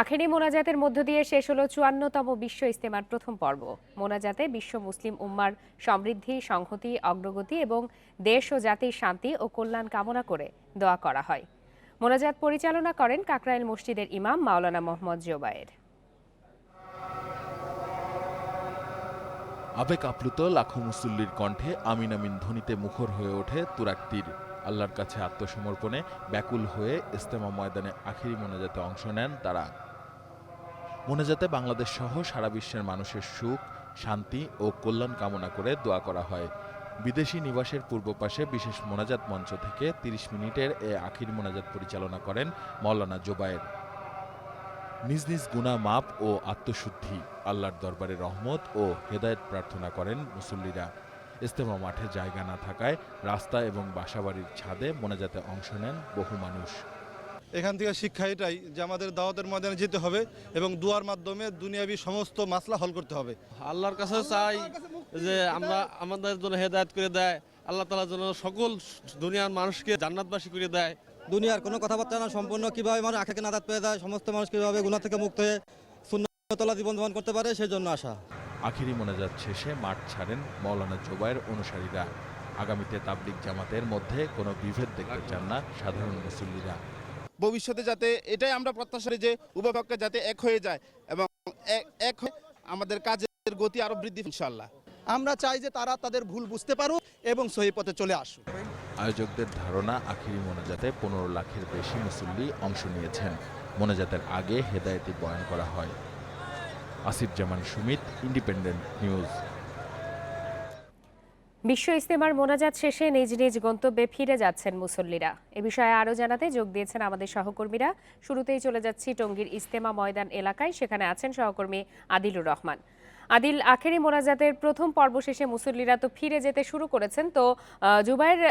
আখেরি মোনাজাতের মধ্য দিয়ে শেষ হলো চুয়ান্নতম বিশ্ব ইস্তেমার প্রথম পর্ব। মোনাজাতে বিশ্ব মুসলিম উম্মার সমৃদ্ধি, সংহতি, অগ্রগতি এবং দেশ ও জাতির শান্তি ও কল্যাণ কামনা করে দোয়া করা হয়। মোনাজাত পরিচালনা করেন কাকরাইল মসজিদের ইমাম মাওলানা মোহাম্মদ জোবায়ের। আবেগ আপ্লুত লাখো মুসল্লির কণ্ঠে আমিন আমিন ধ্বনিতে মুখর হয়ে ওঠে তুরাক্তির আল্লাহর কাছে আত্মসমর্পণে ব্যাকুল হয়ে ইস্তেমা ময়দানে আখেরি মোনাজাতে অংশ নেন তারা। মোনাজাতে বাংলাদেশ সহ সারা বিশ্বের মানুষের সুখ, শান্তি ও কল্যাণ কামনা করে দোয়া করা হয়। বিদেশি নিবাসের পূর্ব পাশে বিশেষ মোনাজাত মঞ্চ থেকে তিরিশ মিনিটের এ আখির মোনাজাত পরিচালনা করেন মৌলানা জোবায়ের। নিজ নিজ গুণা মাপ ও আত্মশুদ্ধি, আল্লাহর দরবারে রহমত ও হেদায়েত প্রার্থনা করেন মুসল্লিরা। ইস্তেমা মাঠে জায়গা না থাকায় রাস্তা এবং বাসাবাড়ির ছাদে মোনাজাতে অংশ নেন বহু মানুষ। এখান থেকে শিক্ষা এটাই যে আমাদের দাওয়াতের ময়দানে যেতে হবে এবং দুয়ার মাধ্যমে দুনিয়াবি সমস্ত মাসলা হল করতে হবে। আল্লাহর কাছে চাই যে আমরা আমাদের জন্য হেদায়েত করে দেয় আল্লাহ তালার জন্য সকল দুনিয়ার মানুষকে জান্নাতবাসী করে দেয়। দুনিয়ার কোনো কথাবার্তা না সম্পূর্ণ কীভাবে মানুষ আখেকে নাদাত পেয়ে দেয় সমস্ত মানুষ কীভাবে গুণা থেকে মুক্ত হয়ে শূন্যতলা জীবন যাপন করতে পারে সেই জন্য আসা আখিরি মোনাজাত শেষে মাঠ ছাড়েন মৌলানা জোবায়ের অনুসারীরা। আগামীতে তাবলিক জামাতের মধ্যে কোনো বিভেদ দেখতে চান না সাধারণ মুসল্লিরা। ভবিষ্যতে যাতে এটাই আমরা প্রত্যাশা করি যে উভয়পক্ষ যাতে এক হয়ে যায় এবং এক- হয়ে আমাদের কাজের গতি আরও বৃদ্ধি ইনশাল্লাহ আমরা চাই যে তারা তাদের ভুল বুঝতে পারুক এবং সহি পথে চলে আসুক। আয়োজকদের ধারণা আখিরি মোনাজাতে পনেরো লাখের বেশি মুসল্লি অংশ নিয়েছেন। মোনাজাতের আগে হেদায়েতি বয়ান করা হয়। Asif Zaman Sumit, independent news. বিশ্ব ইস্তেমার মোনাজাত শেষে নিজ নিজ গন্তব্যে ফিরে যাচ্ছেন মুসল্লিরা। এ বিষয়ে আরও জানাতে যোগ দিয়েছেন আমাদের সহকর্মীরা। শুরুতেই চলে যাচ্ছি টঙ্গীর ইস্তেমা ময়দান এলাকায়। সেখানে আছেন সহকর্মী আদিলুর রহমান। আদিল, আখেরি মোনাজাতের প্রথম পর্ব শেষে মুসল্লিরা তো ফিরে যেতে শুরু করেছেন। তো জুবাইয়ের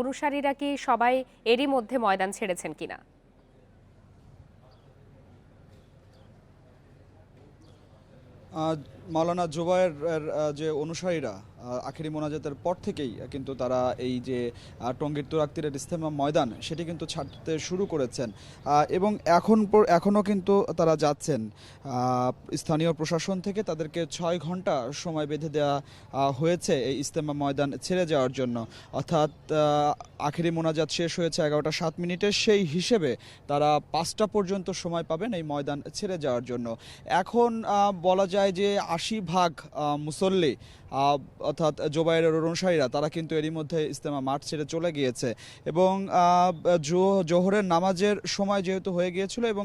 অনুসারীরা কি সবাই এরই মধ্যে ময়দান ছেড়েছেন কিনা? Uh, মাওলানা জোবায়ের যে অনুসারীরা আখেরি মোনাজাতের পর থেকেই কিন্তু তারা এই যে টঙ্গীর তুরাক্তিরের ইস্তেমা ময়দান, সেটি কিন্তু ছাড়তে শুরু করেছেন। এবং এখন এখনও কিন্তু তারা যাচ্ছেন। স্থানীয় প্রশাসন থেকে তাদেরকে ছয় ঘণ্টা সময় বেঁধে দেওয়া হয়েছে এই ইস্তেমা ময়দান ছেড়ে যাওয়ার জন্য। অর্থাৎ আখেরি মোনাজাত শেষ হয়েছে এগারোটা সাত মিনিটে, সেই হিসেবে তারা পাঁচটা পর্যন্ত সময় পাবেন এই ময়দান ছেড়ে যাওয়ার জন্য। এখন বলা যায় যে আশি ভাগ মুসল্লি অর্থাৎ জোবাইরের অনুসারীরা, তারা কিন্তু এরই মধ্যে ইস্তেমা মাঠ ছেড়ে চলে গিয়েছে। এবং জোহরের নামাজের সময় যেহেতু হয়ে গিয়েছিল এবং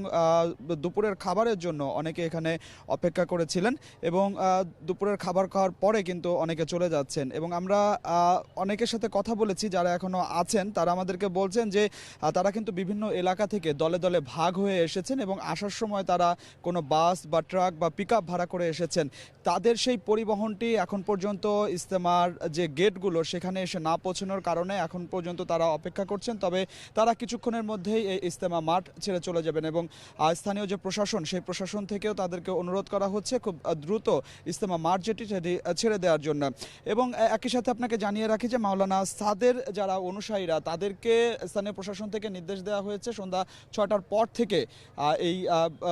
দুপুরের খাবারের জন্য অনেকে এখানে অপেক্ষা করেছিলেন এবং দুপুরের খাবার খাওয়ার পরে কিন্তু অনেকে চলে যাচ্ছেন। এবং আমরা অনেকের সাথে কথা বলেছি, যারা এখনও আছেন, তারা আমাদেরকে বলছেন যে তারা কিন্তু বিভিন্ন এলাকা থেকে দলে দলে ভাগ হয়ে এসেছেন এবং আসার সময় তারা কোনো বাস বা ট্রাক বা পিক ভাড়া করে এসেছেন। তাদের সেই পরিবহনটি এখন পর্যন্ত ইস্তেমার যে গেটগুলো, সেখানে এসে না পৌঁছানোর কারণে এখন পর্যন্ত তারা অপেক্ষা করছেন। তবে তারা কিছুক্ষণের মধ্যেই এই ইস্তেমা মাঠ ছেড়ে চলে যাবেন এবং স্থানীয় যে প্রশাসন, সেই প্রশাসন থেকেও তাদেরকে অনুরোধ করা হচ্ছে খুব দ্রুত ইস্তেমা মাঠ যেটি ছেড়ে দেওয়ার জন্য। এবং একই সাথে আপনাকে জানিয়ে রাখি যে মাওলানা সাদের যারা অনুসারীরা, তাদেরকে স্থানীয় প্রশাসন থেকে নির্দেশ দেওয়া হয়েছে সন্ধ্যা ছটার পর থেকে এই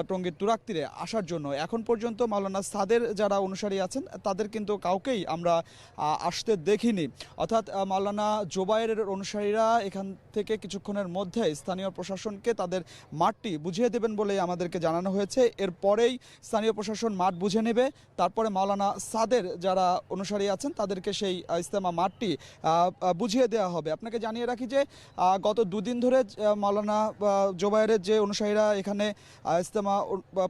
টঙ্গীর তুরাক্তিরে আসার জন্য। এখন পর্যন্ত মাওলানা সাদের যারা অনুসারী আছেন তাদের কিন্তু কাউকেই আমরা আসতে দেখিনি। অর্থাৎ মাওলানা জোবায়ের অনুসারীরা এখান থেকে কিছুক্ষণের মধ্যে স্থানীয় প্রশাসনকে তাদের মাঠটি বুঝিয়ে দেবেন বলে আমাদেরকে জানানো হয়েছে। এরপরেই স্থানীয় প্রশাসন মাঠ বুঝে নেবে। তারপরে মাওলানা সাদের যারা অনুসারী আছেন তাদেরকে সেই ইস্তেমা মাঠটি বুঝিয়ে দেওয়া হবে। আপনাকে জানিয়ে রাখি যে গত দুদিন ধরে মাওলানা আহ, জোবায়েরের যে অনুসারীরা এখানে ইস্তেমা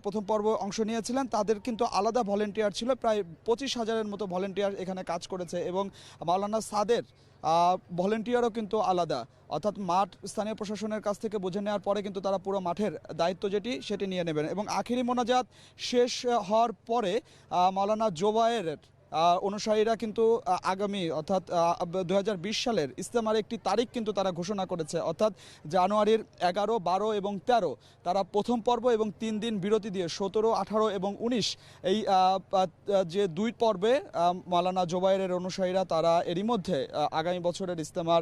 প্রথম পর্ব অংশ নিয়েছিলেন তাদের কিন্তু আলাদা ভলেন্টিয়ার ছিল, প্রায় পঁচিশ হাজারের মতো ভলেন্টিয়ার এখানে কাজ করেছে এবং মাওলানা সাদের ভলেন্টিয়ারও কিন্তু আলাদা। অর্থাৎ মাঠ স্থানীয় প্রশাসনের কাছ থেকে বুঝে নেওয়ার পরে কিন্তু তারা পুরো মাঠের দায়িত্ব যেটি, সেটি নিয়ে নেবেন। এবং আখেরি মোনাজাত শেষ হওয়ার পরে মাওলানা জোবায়ের অনুসারীরা কিন্তু আগামী অর্থাৎ দু হাজার বিশ সালের ইস্তেমার একটি তারিখ কিন্তু তারা ঘোষণা করেছে। অর্থাৎ জানুয়ারির এগারো বারো এবং তেরো তারা প্রথম পর্ব এবং তিন দিন বিরতি দিয়ে সতেরো আঠারো এবং উনিশ এই আহ, আহ, যে দুই পর্বে মালানা জোবাইরের অনুসারীরা তারা এরই মধ্যে আগামী বছরের ইস্তেমার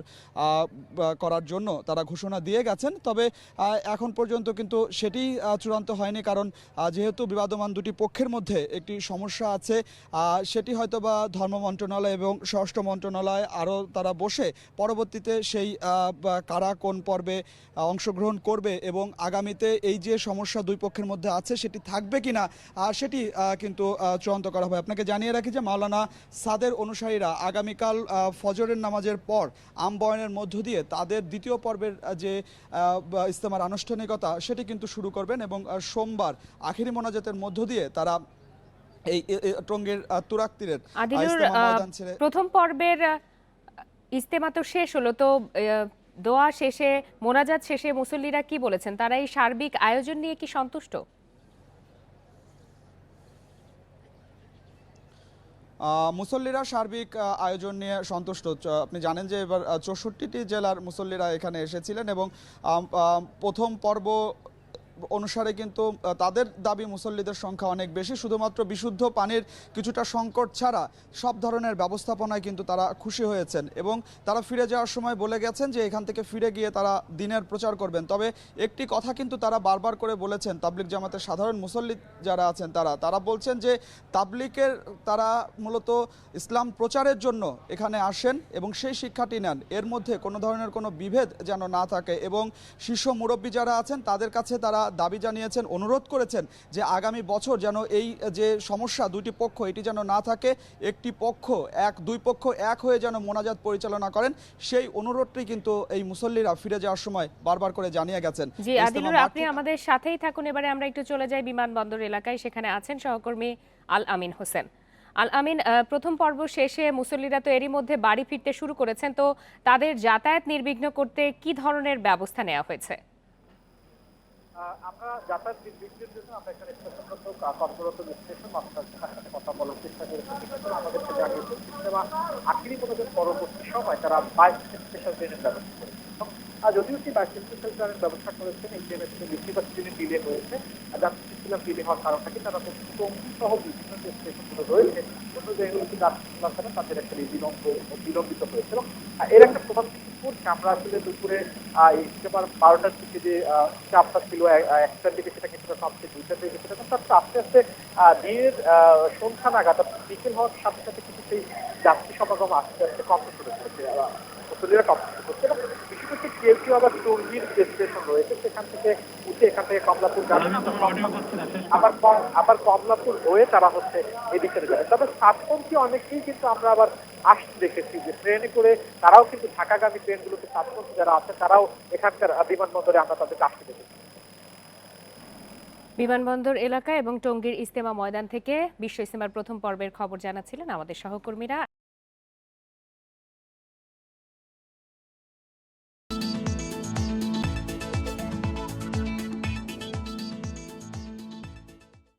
করার জন্য তারা ঘোষণা দিয়ে গেছেন। তবে এখন পর্যন্ত কিন্তু সেটি চূড়ান্ত হয়নি কারণ যেহেতু বিবাদমান দুটি পক্ষের মধ্যে একটি সমস্যা আছে সেটি হয়তো বা ধর্ম মন্ত্রণালয় এবং স্বরাষ্ট্র মন্ত্রণালয় আরও তারা বসে পরবর্তীতে সেই কারা কোন পর্বে অংশগ্রহণ করবে এবং আগামীতে এই যে সমস্যা দুই পক্ষের মধ্যে আছে সেটি থাকবে কিনা, আর সেটি কিন্তু চূড়ান্ত করা হবে। আপনাকে জানিয়ে রাখি যে মাওলানা সাদের অনুসারীরা আগামীকাল ফজরের নামাজের পর আমবয়নের মধ্য দিয়ে তাদের দ্বিতীয় পর্বের যে ইস্তেমার আনুষ্ঠানিকতা সেটি কিন্তু শুরু করবেন এবং সোমবার আখেরি মোনাজাতের মধ্য দিয়ে তারা এই টঙ্গীর তুরাক তীরের প্রথম পর্বের ইস্তেমা তো শেষ হলো তো দোয়া শেষে মোনাজাত শেষে মুসল্লিরা কি বলেছেন? তারা এই সার্বিক আয়োজন নিয়ে কি সন্তুষ্ট? মুসল্লিরা সার্বিক আয়োজন নিয়ে সন্তুষ্ট। আপনি জানেন যে এবার চৌষট্টিটি জেলার মুসল্লিরা এখানে এসেছিলেন এবং প্রথম পর্ব অনুসারে কিন্তু তাদের দাবি মুসল্লিদের সংখ্যা অনেক বেশি। শুধুমাত্র বিশুদ্ধ পানির কিছুটা সংকট ছাড়া সব ধরনের ব্যবস্থাপনায় কিন্তু তারা খুশি হয়েছেন এবং তারা ফিরে যাওয়ার সময় বলে গেছেন যে এখান থেকে ফিরে গিয়ে তারা দিনের প্রচার করবেন। তবে একটি কথা কিন্তু তারা বারবার করে বলেছেন তাবলিক জামাতের সাধারণ মুসল্লি যারা আছেন তারা তারা বলছেন যে তাবলিকের তারা মূলত ইসলাম প্রচারের জন্য এখানে আসেন এবং সেই শিক্ষাটি নেন। এর মধ্যে কোনো ধরনের কোনো বিভেদ যেন না থাকে এবং শীর্ষ মুরব্বী যারা আছেন তাদের কাছে তারা দাবি জানিয়েছেন অনুরোধ করেছেন যে আগামী বছর যেন এই যে সমস্যা দুটি পক্ষ এটি যেন না থাকে একটি পক্ষ এক দুই পক্ষ এক হয়ে যেন মোনাজাত পরিচালনা করেন। সেই অনুরোধটি কিন্তু এই মুসল্লিরা ফিরে যাওয়ার সময় বারবার করে জানিয়ে গেছেন। জি আদিলুর আপনি আমাদের সাথেই থাকুন। এবারে আমরা একটু চলে যাই বিমানবন্দর এলাকায়। সেখানে আছেন সহকর্মী আল আমিন হোসেন। আল আমিন প্রথম পর্ব শেষে মুসল্লিরা তো এরই মধ্যে বাড়ি ফিরতে শুরু করেছেন। তো তাদের যাতায়াত নির্বিঘ্ন করতে কি ধরনের ব্যবস্থা নেওয়া হয়েছে? আমরা যাতায়াত নির্বিঘ্নের জন্য আমরা এখানে স্টেশনরত কর্মরত স্টেশন মাস্টার সাথে কথা বলার চেষ্টা করেছি আমাদেরকে জানিয়েছে সিনেমা আখেরি মনোযোগ পরবর্তী সময় তারা বাইক স্পেশাল ট্রেনের ব্যবস্থা করেছে। যদিও সেই বাইক স্পেশাল ট্রেনের ব্যবস্থা করেছেন, এই ট্রেনের থেকে বেশিরভাগ ট্রেনে ডিলে হয়েছে। আর যাত্রী ছিলাম ডিলে হওয়ার কারণটাকে তারা টঙ্গী সহ বিভিন্ন যে স্টেশনগুলো রয়েছে, অন্য জায়গাগুলোতে যাত্রী কারণে তাদের একটা বিলম্ব বিলম্বিত হয়েছে। এবং এর একটা করছে আমরা আসলে দুপুরে আহ, বারোটার দিকে যে চাপটা ছিল একটার দিকে সেটা কিছুটা কমছে দুইটার দিকে সেটা কমছে। আস্তে আস্তে দিনের সন্ধ্যা নাগাদ বিকেল হওয়ার সাথে সাথে কিছু সেই যাত্রী সমাগম আস্তে আস্তে কমতে শুরু করেছে কমতে শুরু করছে। বিশেষ করে কেউ কেউ আবার টঙ্গীর যে স্টেশন রয়েছে সেখান থেকে উঠে এখান থেকে কমলাপুর যাবে আবার আবার কমলাপুর হয়ে তারা হচ্ছে এদিকে যাবে তবে সাতপন্থী অনেকেই কিন্তু আমরা আবার আসতে দেখেছি যে ট্রেনে করে তারাও কিন্তু ঢাকাগামী ট্রেনগুলোতে সাতপন্থী যারা আছে তারাও এখানকার বিমানবন্দরে আমরা তাদেরকে আসতে দেখেছি। বিমানবন্দর এলাকা এবং টঙ্গীর ইস্তেমা ময়দান থেকে বিশ্ব ইস্তেমার প্রথম পর্বের খবর জানাচ্ছিলেন আমাদের সহকর্মীরা।